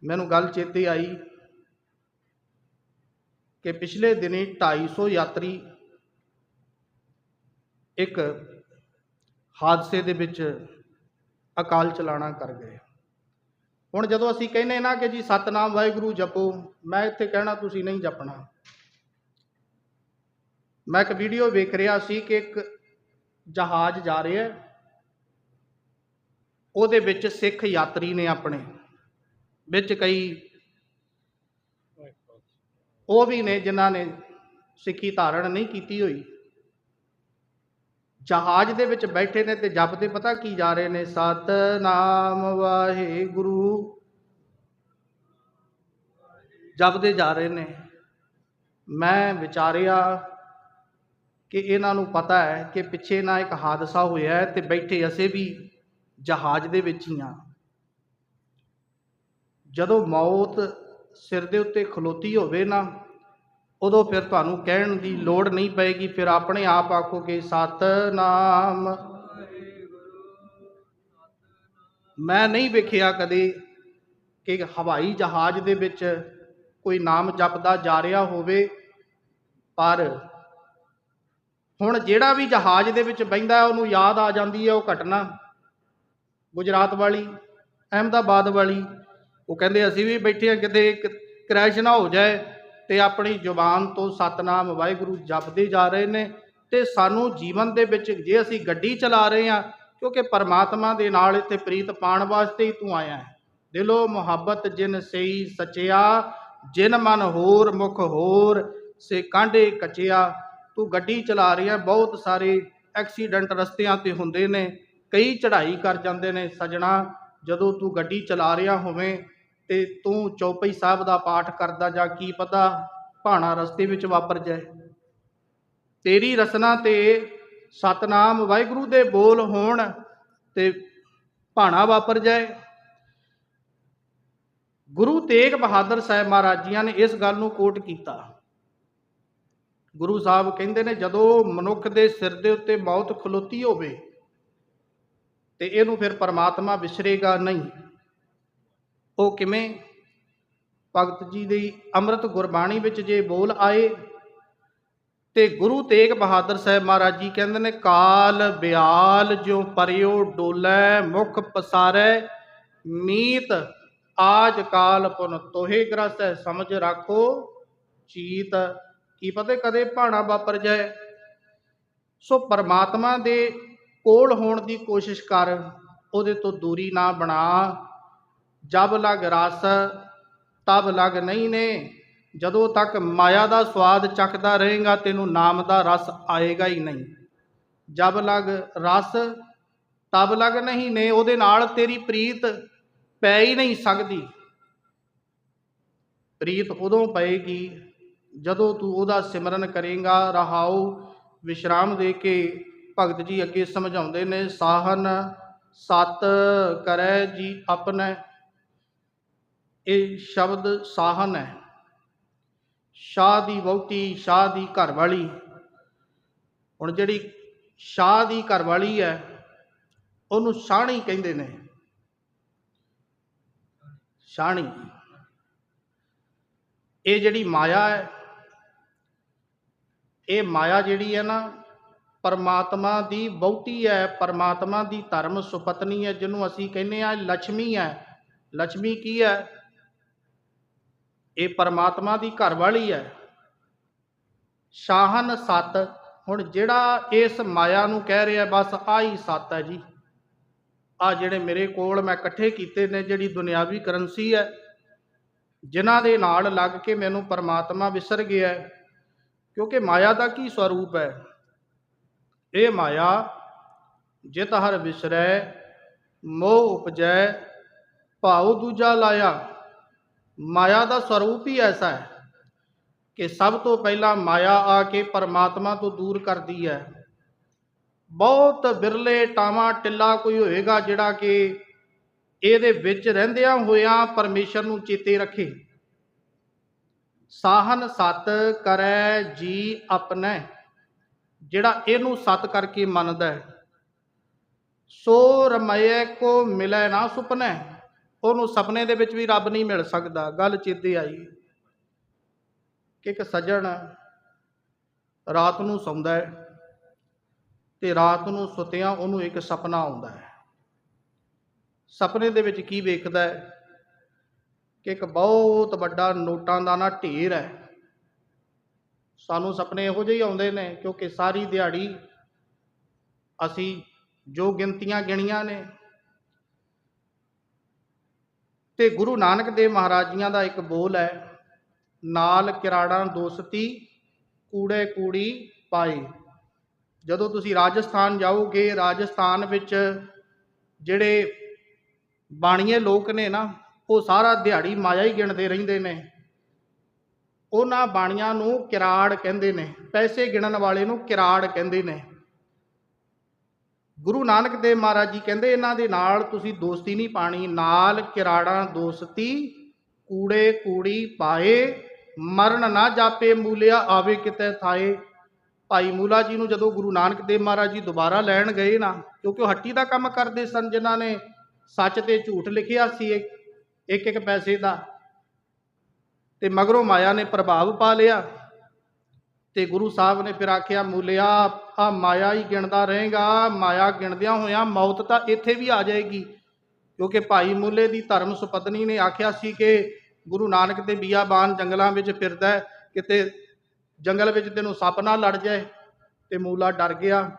Speaker 1: ਮੈਨੂੰ ਗੱਲ ਚੇਤੇ ਆਈ। ਕਿ ਪਿਛਲੇ ਦਿਨੀ 250 ਯਾਤਰੀ ਇੱਕ ਹਾਦਸੇ ਦੇ ਵਿੱਚ ਅਕਾਲ ਚਲਾਣਾ ਕਰ ਗਏ। ਹੁਣ ਜਦੋਂ ਅਸੀਂ ਕਹਿੰਦੇ ਨਾ ਕਿ ਜੀ, ਸਤਨਾਮ ਵਾਹਿਗੁਰੂ ਜਪੋ, ਮੈਂ ਇੱਥੇ ਕਹਿਣਾ ਤੁਸੀਂ ਨਹੀਂ ਜਪਣਾ। ਮੈਂ ਇੱਕ ਵੀਡੀਓ ਵੇਖ ਰਿਹਾ ਸੀ ਕਿ ਇੱਕ ਜਹਾਜ਼ ਜਾ ਰਿਹਾ ਉਹਦੇ ਵਿੱਚ ਸਿੱਖ ਯਾਤਰੀ ਨੇ ਆਪਣੇ, ਵਿੱਚ ਕਈ ਉਹ ਵੀ ਨੇ ਜਿਨ੍ਹਾਂ ਨੇ ਸਿੱਖੀ ਧਾਰਨ ਨਹੀਂ ਕੀਤੀ ਹੋਈ। ਜਹਾਜ਼ ਦੇ ਵਿੱਚ ਬੈਠੇ ਨੇ ਤੇ ਜਪਦੇ ਪਤਾ ਕੀ ਜਾ ਰਹੇ ਨੇ? ਸਤਨਾਮ ਵਾਹਿਗੁਰੂ। ਜਪਦੇ ਜਾ ਰਹੇ ਨੇ। ਮੈਂ ਵਿਚਾਰਿਆ ਕਿ ਇਹਨਾਂ ਨੂੰ ਪਤਾ ਹੈ ਕਿ ਪਿੱਛੇ ਨਾ ਇੱਕ ਹਾਦਸਾ ਹੋਇਆ ਹੈ ਤੇ ਬੈਠੇ ਅਸੀਂ ਵੀ ਜਹਾਜ਼ ਦੇ ਵਿੱਚ ਹੀ ਹਾਂ। ਜਦੋਂ ਮੌਤ ਸਿਰ ਦੇ ਉੱਤੇ ਖਲੋਤੀ ਹੋਵੇ ਨਾ, ਉਦੋਂ ਫਿਰ ਤੁਹਾਨੂੰ ਕਹਿਣ ਦੀ ਲੋੜ ਨਹੀਂ ਪਏਗੀ। ਫਿਰ ਆਪਣੇ ਆਪ ਆਖੋਗੇ ਸਤਨਾਮ। ਮੈਂ ਨਹੀਂ ਵੇਖਿਆ ਕਦੇ ਕਿ ਹਵਾਈ ਜਹਾਜ਼ ਦੇ ਵਿੱਚ ਕੋਈ ਨਾਮ ਜਪਦਾ ਜਾ ਰਿਹਾ ਹੋਵੇ, ਪਰ ਹੁਣ ਜਿਹੜਾ ਵੀ ਜਹਾਜ਼ ਦੇ ਵਿੱਚ ਬੈੰਦਾ ਉਹਨੂੰ ਯਾਦ ਆ ਜਾਂਦੀ ਹੈ ਉਹ ਘਟਨਾ। ਗੁਜਰਾਤ ਵਾਲੀ, ਅਹਿਮਦਾਬਾਦ ਵਾਲੀ ਉਹ ਕਹਿੰਦੇ ਅਸੀਂ ਵੀ ਬੈਠੇ ਹਾਂ, ਕਿਤੇ ਕ੍ਰੈਸ਼ ਨਾ ਹੋ ਜਾਏ ਤੇ ਆਪਣੀ ਜ਼ੁਬਾਨ ਤੋਂ ਸਤਨਾਮ ਵਾਹਿਗੁਰੂ ਜਪਦੇ ਜਾ ਰਹੇ ਨੇ ਤੇ ਸਾਨੂੰ ਜੀਵਨ ਦੇ ਵਿੱਚ ਜੇ ਅਸੀਂ ਗੱਡੀ ਚਲਾ ਰਹੇ ਹਾਂ, ਕਿਉਂਕਿ ਪਰਮਾਤਮਾ ਦੇ ਨਾਲ ਇੱਥੇ ਪ੍ਰੀਤ ਪਾਣ ਵਾਸਤੇ ਹੀ ਤੂੰ ਆਇਆ ਹੈ। ਦਿਲੋਂ ਮੁਹੱਬਤ ਜਿਨ ਸਈ ਸਚਿਆ, ਜਿਨ ਮਨ ਹੋਰ ਮੁਖ ਹੋਰ, ਸੇ ਕਾਂਢੇ ਕਚਿਆ। ਤੂੰ ਗੱਡੀ ਚਲਾ ਰਿਹਾ ਬਹੁਤ ਸਾਰੇ ਐਕਸੀਡੈਂਟ ਰਸਤਿਆਂ ਤੇ ਹੁੰਦੇ ਨੇ, ਕਈ ਚੜ੍ਹਾਈ ਕਰ ਜਾਂਦੇ ਨੇ। ਸਜਣਾ, ਜਦੋਂ ਤੂੰ ਗੱਡੀ ਚਲਾ ਰਿਹਾ ਹੋਵੇਂ ਤੇ ਤੂੰ ਚੌਪਈ ਸਾਹਿਬ ਦਾ ਪਾਠ ਕਰਦਾ ਜਾਂ ਕੀ ਪਤਾ ਭਾਣਾ ਰਸਤੇ ਵਿੱਚ ਵਾਪਰ ਜਾਏ। ਤੇਰੀ ਰਸਨਾ ਤੇ ਸਤਨਾਮ ਵਾਹਿਗੁਰੂ ਦੇ ਬੋਲ ਹੋਣ ਤੇ ਭਾਣਾ ਵਾਪਰ ਜਾਏ। ਗੁਰੂ ਤੇਗ ਬਹਾਦਰ ਸਾਹਿਬ ਮਹਾਰਾਜ ਜੀਆਂ ਨੇ ਇਸ ਗੱਲ ਨੂੰ ਕੋਟ ਕੀਤਾ। ਗੁਰੂ ਸਾਹਿਬ ਕਹਿੰਦੇ ਨੇ, ਜਦੋਂ ਮਨੁੱਖ ਦੇ ਸਿਰ ਦੇ ਉੱਤੇ ਮੌਤ ਖਲੋਤੀ ਹੋਵੇ ਤੇ ਇਹਨੂੰ ਫਿਰ ਪਰਮਾਤਮਾ ਵਿਸਰੇਗਾ ਨਹੀਂ। ਉਹ ਕਿਵੇਂ? ਭਗਤ ਜੀ ਦੀ ਅੰਮ੍ਰਿਤ ਗੁਰਬਾਣੀ ਵਿੱਚ ਜੇ ਬੋਲ ਆਏ, ਤੇ ਗੁਰੂ ਤੇਗ ਬਹਾਦਰ ਸਾਹਿਬ ਮਹਾਰਾਜ ਜੀ ਕਹਿੰਦੇ ਨੇ, ਕਾਲ ਬਿਆਲ ਜੋ ਪਰਿਓ ਡੋਲੇ, ਮੁਖ ਪਸਾਰੈ, ਮੀਤ ਆਜ ਕਾਲ ਪੁਨ ਤੋਹੇ ਗ੍ਰਸਤ ਹੈ ਸਮਝ ਰੱਖੋ ਚੀਤ। ਕੀ ਪਤਾ ਕਦੇ ਭਾਣਾ ਵਾਪਰ ਜਾਏ। ਸੋ ਪਰਮਾਤਮਾ ਦੇ ਕੋਲ ਹੋਣ ਦੀ ਕੋਸ਼ਿਸ਼ ਕਰ, ਉਹਦੇ ਤੋਂ ਦੂਰੀ ਨਾ ਬਣਾ। ਜਬ ਲਗ ਰਸ, ਤਬ ਲਗ ਨਹੀਂ ਨੇ। ਜਦੋਂ ਤੱਕ ਮਾਇਆ ਦਾ ਸਵਾਦ ਚੱਕਦਾ ਰਹੇਗਾ, ਤੈਨੂੰ ਨਾਮ ਦਾ ਰਸ ਆਏਗਾ ਹੀ ਨਹੀਂ। ਜਬ ਲਗ ਰਸ, ਤਬ ਲਗ ਨਹੀਂ ਨੇ, ਉਹਦੇ ਨਾਲ ਤੇਰੀ ਪ੍ਰੀਤ ਪੈ ਹੀ ਨਹੀਂ ਸਕਦੀ। ਪ੍ਰੀਤ ਉਦੋਂ ਪਏਗੀ ਜਦੋਂ ਤੂੰ ਉਹਦਾ ਸਿਮਰਨ ਕਰੇਗਾ। ਰਹਾਉ ਵਿਸ਼ਰਾਮ ਦੇ ਕੇ ਭਗਤ ਜੀ ਅੱਗੇ ਸਮਝਾਉਂਦੇ ਨੇ, ਸਾਹਨ ਸਤ ਕਰੈ ਜੀ ਆਪਣੇ ਇਹ ਸ਼ਬਦ ਸਾਹਨ ਹੈ। ਸ਼ਾਹ ਦੀ ਬਹੁਤੀ ਸ਼ਾਹ ਦੀ ਘਰ ਵਾਲੀ ਹੁਣ ਜਿਹੜੀ ਸ਼ਾਹ ਦੀ ਘਰ ਵਾਲੀ ਹੈ, ਉਹਨੂੰ ਸ਼ਾਣੀ ਕਹਿੰਦੇ ਨੇ। ਸ਼ਾਣੀ ਇਹ ਜਿਹੜੀ ਮਾਇਆ ਹੈ, ਇਹ ਮਾਇਆ ਜਿਹੜੀ ਹੈ ਨਾ, ਪਰਮਾਤਮਾ ਦੀ ਬਹੁਤੀ ਹੈ, ਪਰਮਾਤਮਾ ਦੀ ਧਰਮ ਸੁਪਤਨੀ ਹੈ, ਜਿਹਨੂੰ ਅਸੀਂ ਕਹਿੰਦੇ ਆ ਲక్ష్ਮੀ ਹੈ। ਲక్ష్ਮੀ ਕੀ ਹੈ? ਇਹ ਪਰਮਾਤਮਾ ਦੀ ਘਰ ਵਾਲੀ ਹੈ। ਸ਼ਾਹਨ ਸਤ, ਹੁਣ ਜਿਹੜਾ ਇਸ ਮਾਇਆ ਨੂੰ ਕਹਿ ਰਿਹਾ, ਬਸ ਆ ਹੀ ਸਤ ਹੈ ਜੀ। ਆ ਜਿਹੜੇ ਮੇਰੇ ਕੋਲ ਮੈਂ ਇਕੱਠੇ ਕੀਤੇ ਨੇ, ਜਿਹੜੀ ਦੁਨਿਆਵੀ ਕਰੰਸੀ ਹੈ, ਜਿਨ੍ਹਾਂ ਦੇ ਨਾਲ ਲੱਗ ਕੇ ਮੈਨੂੰ ਪਰਮਾਤਮਾ ਵਿਸਰ ਗਿਆ ਹੈ। ਕਿਉਂਕਿ ਮਾਇਆ ਦਾ ਕੀ ਸਵਰੂਪ ਹੈ? ਇਹ ਮਾਇਆ ਜਿਤ ਹਰ ਵਿਸਰੈ, ਮੋਹ ਉਪਜੈ, ਭਾਉ ਦੂਜਾ ਲਾਇਆ। ਮਾਇਆ ਦਾ ਸਰੂਪ ਹੀ ਐਸਾ ਹੈ ਕਿ ਸਭ ਤੋਂ ਪਹਿਲਾਂ ਮਾਇਆ ਆ ਕੇ ਪਰਮਾਤਮਾ ਤੋਂ ਦੂਰ ਕਰਦੀ ਹੈ। ਬਹੁਤ ਬਿਰਲੇ ਟਾਵਾ ਟਿੱਲਾ ਕੋਈ ਹੋਏਗਾ ਜਿਹੜਾ ਕਿ ਇਹਦੇ ਵਿੱਚ ਰਹਿੰਦਿਆਂ ਹੋਇਆਂ ਪਰਮੇਸ਼ਰ ਨੂੰ ਚੇਤੇ ਰੱਖੇ। ਸਾਹਨ ਸਤ ਕਰੈ ਜੀ ਆਪਣੇ, ਜਿਹੜਾ ਇਹਨੂੰ ਸਤ ਕਰਕੇ ਮੰਨਦਾ ਹੈ। ਸੋ ਰਮਏ ਕੋ ਮਿਲੈ ਨਾ ਸੁਪਨੈ ਉਹਨੂੰ ਸੁਪਨੇ ਦੇ ਵਿੱਚ ਵੀ ਰੱਬ ਨਹੀਂ ਮਿਲ ਸਕਦਾ, ਗੱਲ ਚੇਤੇ ਆਈ। ਕਿ ਇੱਕ ਸੱਜਣ ਰਾਤ ਨੂੰ ਸੌਂਦਾ ਹੈ ਤੇ ਰਾਤ ਨੂੰ ਸੁੱਤਿਆਂ ਉਹਨੂੰ ਇੱਕ ਸੁਪਨਾ ਆਉਂਦਾ ਹੈ। ਸੁਪਨੇ ਦੇ ਵਿੱਚ ਕੀ ਵੇਖਦਾ ਹੈ? ਕਿ ਇੱਕ ਬਹੁਤ ਵੱਡਾ ਨੋਟਾਂ ਦਾ ਨਾ ਢੇਰ ਹੈ। ਸਾਨੂੰ ਸੁਪਨੇ ਇਹੋ ਜਿਹੇ ਹੀ ਆਉਂਦੇ ਨੇ, ਕਿਉਂਕਿ ਸਾਰੀ ਦਿਹਾੜੀ ਅਸੀਂ ਜੋ ਗਿਣਤੀਆਂ ਗਿਣੀਆਂ ਨੇ ਤੇ ਗੁਰੂ ਨਾਨਕ ਦੇਵ ਮਹਾਰਾਜ ਜੀਆਂ ਦਾ ਇੱਕ ਬੋਲ ਹੈ, ਨਾਲ ਕਿਰਾੜਾਂ ਦੋਸਤੀ, ਕੂੜੇ ਕੂੜੀ ਪਾਏ। ਜਦੋਂ ਤੁਸੀਂ ਰਾਜਸਥਾਨ ਜਾਓਗੇ, ਰਾਜਸਥਾਨ ਵਿੱਚ ਜਿਹੜੇ ਬਾਣੀਏ ਲੋਕ ਨੇ ਨਾ, ਉਹ ਸਾਰਾ ਦਿਹਾੜੀ ਮਾਇਆ ਹੀ ਗਿਣਦੇ ਰਹਿੰਦੇ ਨੇ। ਉਹਨਾਂ ਬਾਣੀਆਂ ਨੂੰ ਕਿਰਾੜ ਕਹਿੰਦੇ ਨੇ, ਪੈਸੇ ਗਿਣਨ ਵਾਲੇ ਨੂੰ ਕਿਰਾੜ ਕਹਿੰਦੇ ਨੇ। ਗੁਰੂ ਨਾਨਕ ਦੇਵ ਮਹਾਰਾਜ ਜੀ ਕਹਿੰਦੇ ਇਹਨਾਂ ਦੇ ਨਾਲ ਤੁਸੀਂ ਦੋਸਤੀ ਨਹੀਂ ਪਾਣੀ, ਨਾਲ ਕਿਰਾੜਾਂ ਦੋਸਤੀ, ਕੂੜੇ ਕੂੜੀ ਪਾਏ, ਮਰਨ ਨਾ ਜਾਪੇ, ਮੂਲਿਆ ਆਵੇ ਕਿਤੇ ਥਾਏ। ਭਾਈ ਮੂਲਾ ਜੀ ਨੂੰ ਜਦੋਂ ਗੁਰੂ ਨਾਨਕ ਦੇਵ ਮਹਾਰਾਜ ਜੀ ਦੁਬਾਰਾ ਲੈਣ ਗਏ ਨਾ, ਕਿਉਂਕਿ ਉਹ ਹੱਟੀ ਦਾ ਕੰਮ ਕਰਦੇ ਸਨ ਜਿਨ੍ਹਾਂ ਨੇ ਸੱਚ ਤੇ ਝੂਠ ਲਿਖਿਆ ਸੀ ਇੱਕ ਇੱਕ ਪੈਸੇ ਦਾ, ਤੇ ਮਗਰੋਂ ਮਾਇਆ ਨੇ ਪ੍ਰਭਾਵ ਪਾ ਲਿਆ। ਤੇ ਗੁਰੂ ਸਾਹਿਬ ਨੇ ਫਿਰ ਆਖਿਆ, ਮੂਲਿਆ ਆ ਮਾਇਆ ਹੀ ਗਿਣਦਾ ਰਹੇਗਾ, ਮਾਇਆ ਗਿਣਦਿਆਂ ਹੋਇਆਂ ਮੌਤ ਤਾਂ ਇੱਥੇ ਵੀ ਆ ਜਾਏਗੀ। ਕਿਉਂਕਿ ਭਾਈ ਮੂਲੇ ਦੀ ਧਰਮ ਸੁਪਤਨੀ ਨੇ ਆਖਿਆ ਸੀ ਕਿ ਗੁਰੂ ਨਾਨਕ ਦੇ ਬੀਆਬਾਨ ਜੰਗਲਾਂ ਵਿੱਚ ਫਿਰਦਾ ਕਿਤੇ ਜੰਗਲ ਵਿੱਚ ਤੈਨੂੰ ਸੱਪ ਨਾ ਲੜ ਜਾਏ, ਤੇ ਮੂਲਾ ਡਰ ਗਿਆ।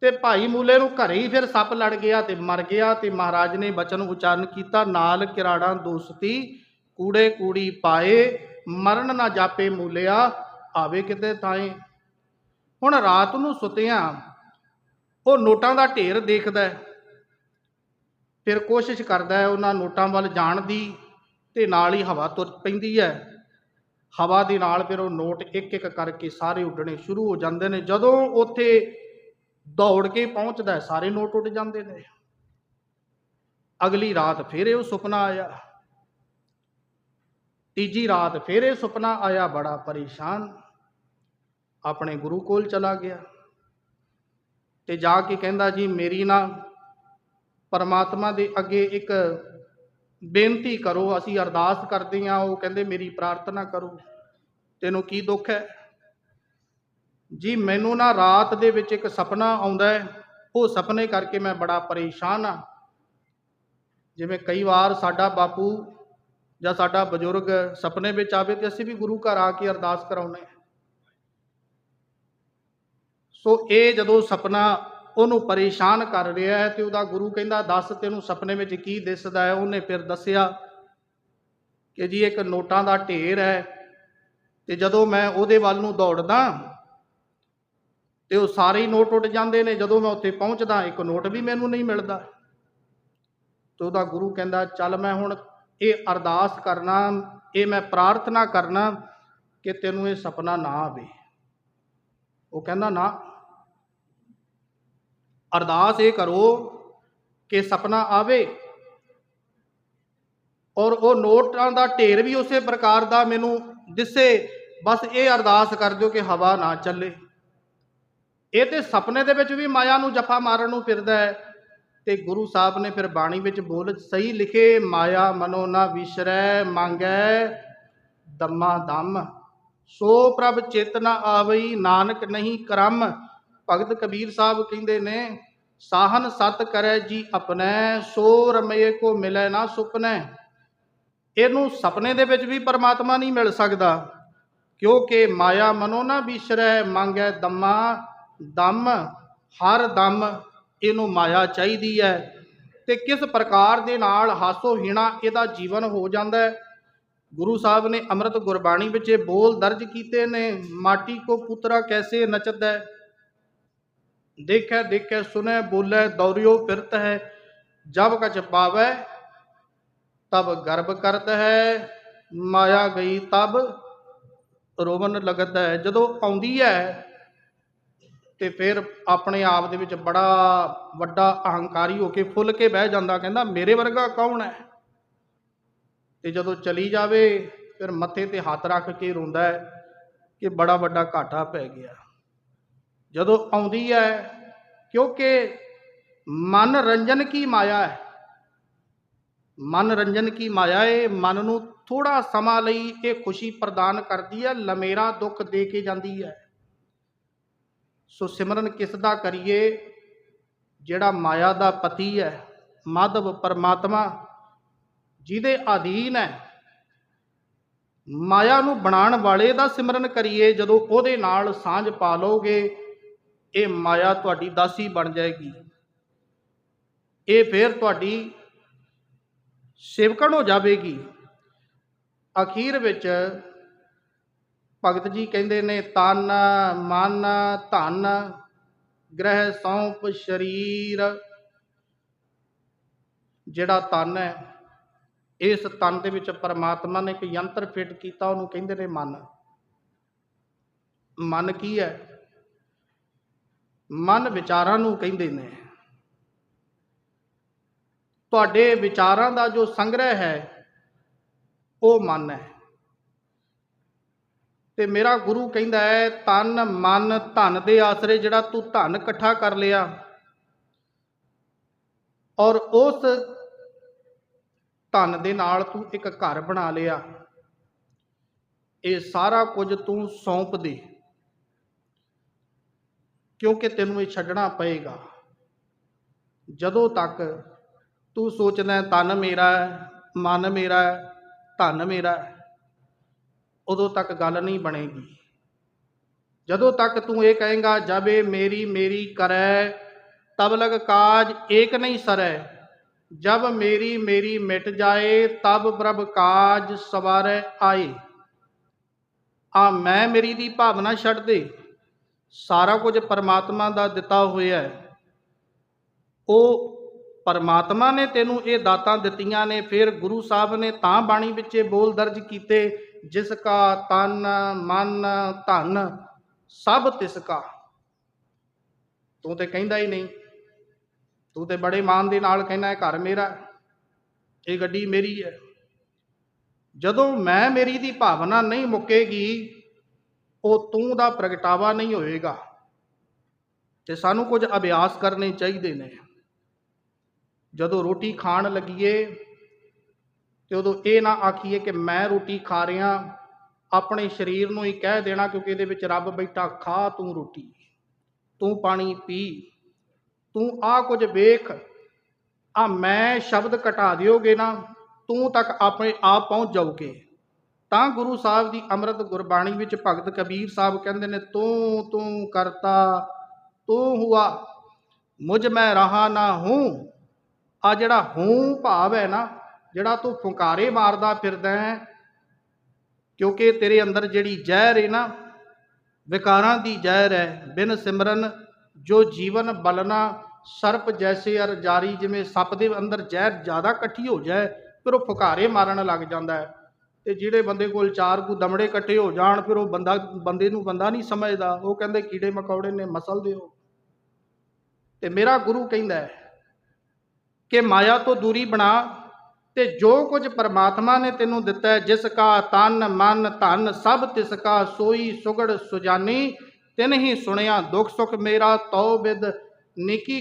Speaker 1: ਤੇ ਭਾਈ ਮੂਲੇ ਨੂੰ ਘਰੇ ਹੀ ਫਿਰ ਸੱਪ ਲੜ ਗਿਆ ਤੇ ਮਰ ਗਿਆ ਤੇ ਮਹਾਰਾਜ ਨੇ ਬਚਨ ਉਚਾਰਨ ਕੀਤਾ, ਨਾਲ ਕਿਰਾੜਾ ਦੋਸਤੀ, ਕੂੜੇ ਕੂੜੀ ਪਾਏ, ਮਰਨ ਨਾ ਜਾਪੇ ਮੂਲਿਆ ਆਵੇ ਕਿਤੇ ਤਾਏ ਹੁਣ ਰਾਤ ਨੂੰ ਸੁੱਤਿਆਂ, ਉਹ ਨੋਟਾਂ ਦਾ ਢੇਰ ਦੇਖਦਾ ਫਿਰ ਕੋਸ਼ਿਸ਼ ਕਰਦਾ ਹੈ ਉਹਨਾਂ ਨੋਟਾਂ ਵੱਲ ਜਾਣ ਦੀ ਤੇ ਨਾਲ ਹੀ ਹਵਾ ਤੁਰ ਪੈਂਦੀ ਹੈ। ਹਵਾ ਦੇ ਨਾਲ ਫਿਰ ਉਹ ਨੋਟ ਇੱਕ ਇੱਕ ਕਰਕੇ ਸਾਰੇ ਉੱਡਣੇ ਸ਼ੁਰੂ ਹੋ ਜਾਂਦੇ ਨੇ। ਜਦੋਂ ਉੱਥੇ ਦੌੜ ਕੇ ਪਹੁੰਚਦਾ ਸਾਰੇ ਨੋਟ ਉੱਡ ਜਾਂਦੇ ਨੇ। ਅਗਲੀ ਰਾਤ ਫਿਰ ਇਹ ਸੁਪਨਾ ਆਇਆ। ਤੀਜੀ ਰਾਤ ਫਿਰ ਇਹ ਸੁਪਨਾ ਆਇਆ, ਬੜਾ ਪਰੇਸ਼ਾਨ। ਆਪਣੇ ਗੁਰੂ ਕੋਲ ਚਲਾ ਗਿਆ ਤੇ ਜਾ ਕੇ ਕਹਿੰਦਾ ਜੀ, ਮੇਰੀ ਨਾ ਪਰਮਾਤਮਾ ਦੇ ਅੱਗੇ ਇੱਕ ਬੇਨਤੀ ਕਰੋ, ਅਸੀਂ ਅਰਦਾਸ ਕਰਦੇ ਹਾਂ। ਉਹ ਕਹਿੰਦੇ, ਮੇਰੀ ਪ੍ਰਾਰਥਨਾ ਕਰੋ, ਤੈਨੂੰ ਕੀ ਦੁੱਖ ਹੈ? ਜੀ, ਮੈਨੂੰ ਨਾ ਰਾਤ ਦੇ ਵਿੱਚ ਇੱਕ ਸੁਪਨਾ ਆਉਂਦਾ ਹੈ। ਉਹ ਸੁਪਨੇ ਕਰਕੇ ਮੈਂ ਬੜਾ ਪਰੇਸ਼ਾਨ ਆ ਜਿਵੇਂ ਕਈ ਵਾਰ ਸਾਡਾ ਬਾਪੂ ਜਾਂ ਸਾਡਾ ਬਜ਼ੁਰਗ ਸੁਪਨੇ ਵਿੱਚ ਆਵੇ ਤੇ ਅਸੀਂ ਵੀ ਗੁਰੂ ਘਰ ਆ ਕੇ ਅਰਦਾਸ ਕਰਾਉਂਦੇ ਸੋ ਇਹ ਜਦੋਂ ਸੁਪਨਾ ਉਹਨੂੰ ਪਰੇਸ਼ਾਨ ਕਰ ਰਿਹਾ ਹੈ ਤੇ ਉਹਦਾ ਗੁਰੂ ਕਹਿੰਦਾ, ਦੱਸ ਤੈਨੂੰ ਸੁਪਨੇ ਵਿੱਚ ਕੀ ਦਿਸਦਾ ਹੈ? ਉਹਨੇ ਫਿਰ ਦੱਸਿਆ ਕਿ ਜੀ ਇੱਕ ਨੋਟਾਂ ਦਾ ਢੇਰ ਹੈ ਤੇ ਜਦੋਂ ਮੈਂ ਉਹਦੇ ਵੱਲ ਨੂੰ ਦੌੜਦਾ ਤੇ ਉਹ ਸਾਰੇ ਹੀ ਨੋਟ ਉੱਡ ਜਾਂਦੇ ਨੇ, ਜਦੋਂ ਮੈਂ ਉੱਥੇ ਪਹੁੰਚਦਾ, ਇੱਕ ਨੋਟ ਵੀ ਮੈਨੂੰ ਨਹੀਂ ਮਿਲਦਾ। ਤੇ ਉਹਦਾ ਗੁਰੂ ਕਹਿੰਦਾ, ਚੱਲ ਮੈਂ ਹੁਣ ਇਹ ਅਰਦਾਸ ਕਰਨਾ, ਇਹ ਮੈਂ ਪ੍ਰਾਰਥਨਾ ਕਰਨਾ ਕਿ ਤੈਨੂੰ ਇਹ ਸੁਪਨਾ ਨਾ ਆਵੇ। ਉਹ ਕਹਿੰਦਾ, ਨਾ ਅਰਦਾਸ ਇਹ ਕਰੋ ਕਿ ਸੁਪਨਾ ਆਵੇ ਔਰ ਉਹ ਨੋਟਾਂ ਦਾ ਢੇਰ ਵੀ ਉਸੇ ਪ੍ਰਕਾਰ ਦਾ ਮੈਨੂੰ ਦਿਸੇ। ਬਸ ਇਹ ਅਰਦਾਸ ਕਰ ਦਿਓ ਕਿ ਹਵਾ ਨਾ ਚੱਲੇ। ਇਹ ਤੇ ਸੁਪਨੇ ਦੇ ਵਿੱਚ ਵੀ ਮਾਇਆ ਨੂੰ ਜਫਾ ਮਾਰਨ ਨੂੰ ਫਿਰਦਾ ਹੈ ਤੇ ਗੁਰੂ ਸਾਹਿਬ ਨੇ ਫਿਰ ਬਾਣੀ ਵਿੱਚ ਬੋਲ ਸਹੀ ਲਿਖੇ, ਮਾਇਆ ਮਨੋ ਨਾ ਵਿਸਰੈ ਮੰਗੈ ਦਮਾ ਦਮ। ਸੋ ਪ੍ਰਭ ਚੇਤਨਾ ਆਵਈ, ਨਾਨਕ ਨਹੀਂ ਕਰਮ। ਭਗਤ ਕਬੀਰ ਸਾਹਿਬ ਕਹਿੰਦੇ ਨੇ, ਸਾਹਨ ਸਤ ਕਰੈ ਜੀ ਆਪਣੈ ਸੋ ਰਮਏ ਕੋ ਮਿਲੈ ਨਾ ਸੁਪਨੈ। ਇਹਨੂੰ ਸੁਪਨੇ ਦੇ ਵਿੱਚ ਵੀ ਪਰਮਾਤਮਾ ਨਹੀਂ ਮਿਲ ਸਕਦਾ, ਕਿਉਂਕਿ ਮਾਇਆ ਮਨੋ ਨਾ ਵਿਸਰੈ ਮੰਗੈ ਦਮਾ, ਦਮ, ਹਰ ਦਮ ਇਹਨੂੰ ਮਾਇਆ ਚਾਹੀਦੀ ਹੈ। ਤੇ ਕਿਸ ਪ੍ਰਕਾਰ ਦੇ ਨਾਲ ਹਾਸੋ ਹੀਣਾ ਇਹਦਾ ਜੀਵਨ ਹੋ ਜਾਂਦਾ ਹੈ? ਗੁਰੂ ਸਾਹਿਬ ਨੇ ਅੰਮ੍ਰਿਤ ਗੁਰਬਾਣੀ ਵਿੱਚ ਇਹ ਬੋਲ ਦਰਜ ਕੀਤੇ ਨੇ, ਮਾਟੀ ਕੋ ਪੁੱਤਰਾ ਕੈਸੇ ਨਚਦਾ? ਹੈ ਦੇਖੈ ਦੇਖੈ ਸੁਨੈ ਬੋਲੇ, ਦੌਰਿਓ ਫਿਰਤ ਹੈ, ਜਬ ਕਛ ਪਾਵੈ, ਤਬ ਗਰਭ ਕਰਤ ਹੈ, ਮਾਇਆ ਗਈ ਤਬ ਰੋਵਨ ਲਗਤ ਹੈ। ਜਦੋਂ ਆਉਂਦੀ ਹੈ ਤੇ ਫਿਰ ਆਪਣੇ ਆਪ ਦੇ ਵਿੱਚ ਬੜਾ ਵੱਡਾ ਅਹੰਕਾਰੀ ਹੋ ਕੇ ਫੁੱਲ ਕੇ ਬਹਿ ਜਾਂਦਾ, ਕਹਿੰਦਾ, ਮੇਰੇ ਵਰਗਾ ਕੌਣ ਹੈ? ਤੇ ਜਦੋਂ ਚਲੀ ਜਾਵੇ, ਫਿਰ ਮੱਥੇ ਤੇ ਹੱਥ ਰੱਖ ਕੇ ਰੋਂਦਾ ਹੈ ਕਿ ਬੜਾ ਵੱਡਾ ਘਾਟਾ ਪੈ ਗਿਆ। ਜਦੋਂ ਆਉਂਦੀ ਹੈ, ਕਿਉਂਕਿ ਮਨ ਰੰਜਨ ਕੀ ਮਾਇਆ ਹੈ? ਮਨ ਰੰਜਨ ਕੀ ਮਾਇਆ ਹੈ? ਮਨ ਨੂੰ ਥੋੜਾ ਸਮਾਂ ਲਈ ਇਹ ਖੁਸ਼ੀ ਪ੍ਰਦਾਨ ਕਰਦੀ ਹੈ, ਲਮੇਰਾ ਦੁੱਖ ਦੇ ਕੇ ਜਾਂਦੀ ਹੈ। ਸੋ ਸਿਮਰਨ ਕਿਸ ਦਾ ਕਰੀਏ? ਜਿਹੜਾ ਮਾਇਆ ਦਾ ਪਤੀ ਹੈ, ਮਾਧਵ ਪਰਮਾਤਮਾ ਜਿਹਦੇ ਅਧੀਨ ਹੈ। ਮਾਇਆ ਨੂੰ ਬਣਾਉਣ ਵਾਲੇ ਦਾ ਸਿਮਰਨ ਕਰੀਏ, ਜਦੋਂ ਉਹਦੇ ਨਾਲ ਸਾਂਝ ਪਾ ਲਓਗੇ ਇਹ ਮਾਇਆ ਤੁਹਾਡੀ ਦਾਸੀ ਬਣ ਜਾਏਗੀ। ਇਹ ਫਿਰ ਤੁਹਾਡੀ ਸੇਵਕਣ ਹੋ ਜਾਵੇਗੀ। ਅਖੀਰ ਵਿੱਚ ਭਗਤ ਜੀ ਕਹਿੰਦੇ ਨੇ, ਤਨ, ਮਨ, ਧਨ, ਗ੍ਰਹਿ, ਸੌਂਪ, ਸਰੀਰ। ਜਿਹੜਾ ਤਨ ਹੈ, ਇਸ ਤਨ ਦੇ ਵਿੱਚ ਪਰਮਾਤਮਾ ਨੇ ਇੱਕ ਯੰਤਰ ਫਿੱਟ ਕੀਤਾ, ਉਹਨੂੰ ਕਹਿੰਦੇ ਨੇ ਮਨ। ਮਨ ਕੀ ਹੈ? ਮਨ ਵਿਚਾਰਾਂ ਨੂੰ ਕਹਿੰਦੇ ਨੇ। ਤੁਹਾਡੇ ਵਿਚਾਰਾਂ ਦਾ ਜੋ ਸੰਗ੍ਰਹਿ ਹੈ, ਉਹ ਮਨ ਹੈ। ਤੇ ਮੇਰਾ ਗੁਰੂ ਕਹਿੰਦਾ ਹੈ, ਤਨ, ਮਨ, ਧਨ ਦੇ ਆਸਰੇ ਜਿਹੜਾ ਤੂੰ ਧਨ ਇਕੱਠਾ ਕਰ ਲਿਆ ਔਰ ਉਸ ਧਨ ਦੇ ਨਾਲ ਤੂੰ ਇੱਕ ਘਰ ਬਣਾ ਲਿਆ, ਇਹ ਸਾਰਾ ਕੁਝ ਤੂੰ ਸੌਂਪ ਦੇ। ਕਿਉਂਕਿ ਤੈਨੂੰ ਇਹ ਛੱਡਣਾ ਪਏਗਾ। ਜਦੋਂ ਤੱਕ ਤੂੰ ਸੋਚਦਾ ਹੈ, ਤਨ ਮੇਰਾ ਹੈ ਮਨ ਮੇਰਾ ਹੈ ਧਨ ਮੇਰਾ ਹੈ ਉਦੋਂ ਤੱਕ ਗੱਲ ਨਹੀਂ ਬਣੇਗੀ। ਜਦੋਂ ਤੱਕ ਤੂੰ ਇਹ ਕਹੇਗਾ ਜਬ ਇਹ ਮੇਰੀ ਮੇਰੀ ਕਰੈ ਤਬ ਲਗ ਕਾਜ ਏਕ ਨਹੀਂ ਸਰੈ। ਜਬ ਮੇਰੀ ਮੇਰੀ ਮਿਟ ਜਾਏ ਤਬ ਪ੍ਰਭ ਕਾਜ ਸਵਾਰੈ ਆਏ। ਆ ਮੈਂ ਮੇਰੀ ਦੀ ਭਾਵਨਾ ਛੱਡ ਦੇ। ਸਾਰਾ ਕੁਝ ਪਰਮਾਤਮਾ ਦਾ ਦਿੱਤਾ ਹੋਇਆ ਹੈ। ਉਹ ਪਰਮਾਤਮਾ ਨੇ ਤੈਨੂੰ ਇਹ ਦਾਤਾਂ ਦਿੱਤੀਆਂ ਨੇ, ਫਿਰ ਗੁਰੂ ਸਾਹਿਬ ਨੇ ਤਾਂ ਬਾਣੀ ਵਿੱਚ ਇਹ ਬੋਲ ਦਰਜ ਕੀਤੇ, ਜਿਸ ਕਾ ਤਨ, ਮਨ, ਧਨ, ਸਭ ਤਿਸ ਕਾ। ਤੂੰ ਤੇ ਕਹਿੰਦਾ ਹੀ ਨਹੀਂ। ਤੂੰ ਤੇ ਬੜੇ ਮਾਨ ਦੇ ਨਾਲ ਕਹਿੰਦਾ ਹੈ, ਘਰ ਮੇਰਾ, ਇਹ ਗੱਡੀ ਮੇਰੀ ਹੈ। ਜਦੋਂ ਮੈਂ ਮੇਰੀ ਦੀ ਭਾਵਨਾ ਨਹੀਂ ਮੁੱਕੇਗੀ ਉਹ ਤੂੰ ਦਾ ਪ੍ਰਗਟਾਵਾ ਨਹੀਂ ਹੋਏਗਾ। ਤੇ ਸਾਨੂੰ ਕੁਝ ਅਭਿਆਸ ਕਰਨੇ ਚਾਹੀਦੇ ਨੇ। ਜਦੋਂ ਰੋਟੀ ਖਾਣ ਲੱਗੀਏ, ਤੇ ਉਦੋਂ ਇਹ ਨਾ ਆਖੀਏ ਕਿ ਮੈਂ ਰੋਟੀ ਖਾ ਰਿਹਾ, ਆਪਣੇ ਸਰੀਰ ਨੂੰ ਹੀ ਕਹਿ ਦੇਣਾ ਕਿਉਂਕਿ ਇਹਦੇ ਵਿੱਚ ਰੱਬ ਬੈਠਾ, ਖਾ ਤੂੰ ਰੋਟੀ, ਤੂੰ ਪਾਣੀ ਪੀ, ਤੂੰ ਆ ਕੁਝ ਵੇਖ ਆ ਮੈਂ ਸ਼ਬਦ ਘਟਾ ਦਿਓਗੇ ਨਾ, ਤੂੰ ਤੱਕ ਆਪਣੇ ਆਪ ਪਹੁੰਚ ਜਾਓਗੇ। ਤਾਂ ਗੁਰੂ ਸਾਹਿਬ ਦੀ ਅੰਮ੍ਰਿਤ ਗੁਰਬਾਣੀ ਵਿੱਚ ਭਗਤ ਕਬੀਰ ਸਾਹਿਬ ਕਹਿੰਦੇ ਨੇ, ਤੂੰ ਤੂੰ ਕਰਤਾ, ਤੂੰ ਹੁਆ, ਮੁਝ ਮੈਂ ਰਹਾ ਨਾ ਹੂੰ। ਆ ਜਿਹੜਾ ਹੂੰ ਭਾਵ ਹੈ ਨਾ, ਜਿਹੜਾ ਤੂੰ ਫੁੰਕਾਰੇ ਮਾਰਦਾ ਫਿਰਦਾ ਹੈ, ਕਿਉਂਕਿ ਤੇਰੇ ਅੰਦਰ ਜਿਹੜੀ ਜ਼ਹਿਰ ਹੈ ਨਾ, ਵਿਕਾਰਾਂ ਦੀ ਜ਼ਹਿਰ ਹੈ। ਬਿਨ ਸਿਮਰਨ ਜੋ ਜੀਵਨ ਬਲਨਾ ਸਰਪ ਜੈਸੇ ਅਰ ਜਾਰੀ, ਜਿਵੇਂ ਸੱਪ ਦੇ ਅੰਦਰ ਜ਼ਹਿਰ ਜ਼ਿਆਦਾ ਇਕੱਠੀ ਹੋ ਜਾਏ, ਫਿਰ ਉਹ ਫੁਕਾਰੇ ਮਾਰਨ ਲੱਗ ਜਾਂਦਾ ਹੈ। ਤੇ ਜਿਹੜੇ ਬੰਦੇ ਕੋਲ ਚਾਰ ਕੁ ਦਮੜੇ ਇਕੱਠੇ ਹੋ ਜਾਣ, ਫਿਰ ਉਹ ਬੰਦਾ, ਬੰਦੇ ਨੂੰ ਬੰਦਾ ਨਹੀਂ ਸਮਝਦਾ। ਉਹ ਕਹਿੰਦੇ ਕੀੜੇ ਮਕੌੜੇ ਨੇ, ਮਸਲ ਦਿਓ। ਤੇ ਮੇਰਾ ਗੁਰੂ ਕਹਿੰਦਾ ਕਿ ਮਾਇਆ ਤੋਂ ਦੂਰੀ ਬਣਾ ਤੇ ਜੋ ਕੁਝ ਪਰਮਾਤਮਾ ਨੇ ਤੈਨੂੰ ਦਿੱਤਾ ਹੈ, ਜਿਸ ਕਾ ਤਨ, ਮਨ, ਧਨ, ਸਭ ਤਿਸ ਕਾ ਸੋਈ, ਸੁਗੜ, ਸੁਜਾਨੀ, ਤਿਨ ਹੀ ਸੁਣਿਆ ਦੁਖ ਸੁਖ ਮੇਰਾ, ਤਉ ਬਿਦ, ਨਿਕੀ